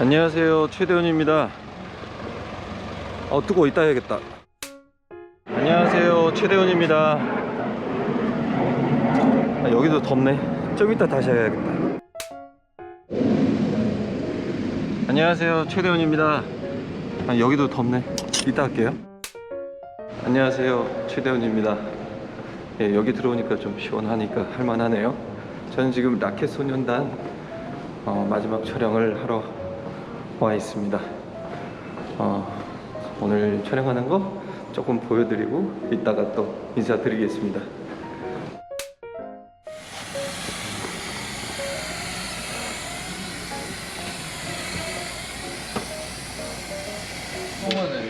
안녕하세요. 최대훈입니다. 어 뜨고 있다 해야겠다. 안녕하세요. 최대훈입니다. 아, 여기도 덥네. 좀 이따 다시 해야겠다. 안녕하세요. 최대훈입니다. 아, 여기도 덥네. 이따 할게요. 안녕하세요. 최대훈입니다. 예, 여기 들어오니까 좀 시원하니까 할만하네요. 저는 지금 라켓 소년단 어, 마지막 촬영을 하러 와 있습니다. 어, 오늘 촬영하는 거 조금 보여드리고 이따가 또 인사드리겠습니다.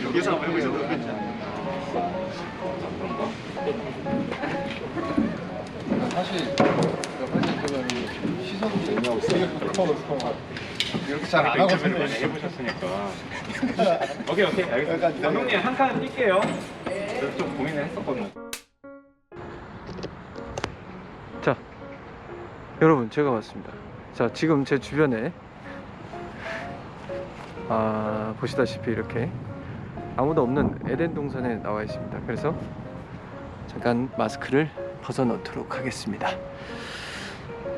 여기서 한번 해보셔도. 사실 시선이 이렇게 잘 안 하거든요. 많이 해보셨으니까. 오케이 오케이 알겠습니다. 감독님 한칸 뛸게요. 저도 좀 고민을 했었거든요. 자, 여러분 제가 왔습니다. 자, 지금 제 주변에 아, 보시다시피 이렇게 아무도 없는 에덴 동산에 나와 있습니다. 그래서 잠깐 마스크를 벗어 놓도록 하겠습니다.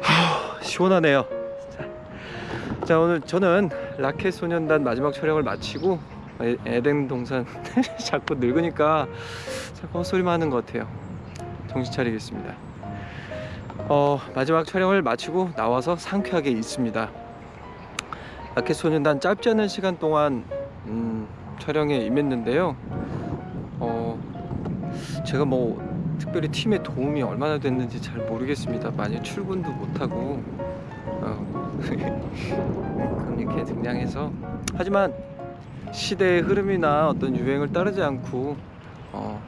하, 시원하네요. 자, 자, 오늘 저는 라켓 소년단 마지막 촬영을 마치고 에, 에덴 동산 자꾸 늙으니까 자꾸 헛소리만 하는 것 같아요. 정신 차리겠습니다. 어, 마지막 촬영을 마치고 나와서 상쾌하게 있습니다. 라켓 소년단 짧지 않은 시간 동안 음, 촬영에 임했는데요. 어, 제가 뭐 특별히 팀의 도움이 얼마나 됐는지 잘 모르겠습니다. 많이 출근도 못하고 어, 이렇게 등량해서 하지만 시대의 흐름이나 어떤 유행을 따르지 않고 어,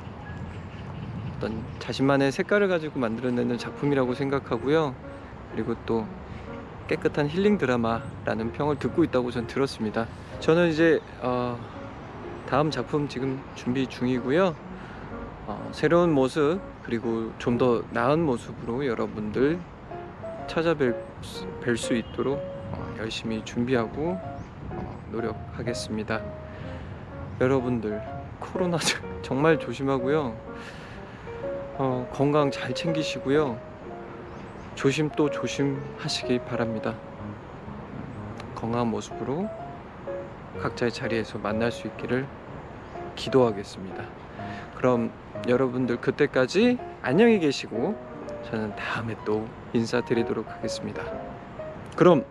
어떤 자신만의 색깔을 가지고 만들어내는 작품이라고 생각하고요. 그리고 또 깨끗한 힐링 드라마라는 평을 듣고 있다고 전 들었습니다. 저는 이제 어, 다음 작품 지금 준비 중이고요. 어, 새로운 모습 그리고 좀 더 나은 모습으로 여러분들 찾아뵐 수 있도록 어, 열심히 준비하고 어, 노력하겠습니다. 여러분들 코로나 정말 조심하고요. 어, 건강 잘 챙기시고요. 조심 또 조심하시기 바랍니다. 건강한 모습으로 각자의 자리에서 만날 수 있기를 기도하겠습니다. 그럼 여러분들 그때까지 안녕히 계시고 저는 다음에 또 인사드리도록 하겠습니다. 그럼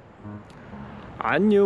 안녕.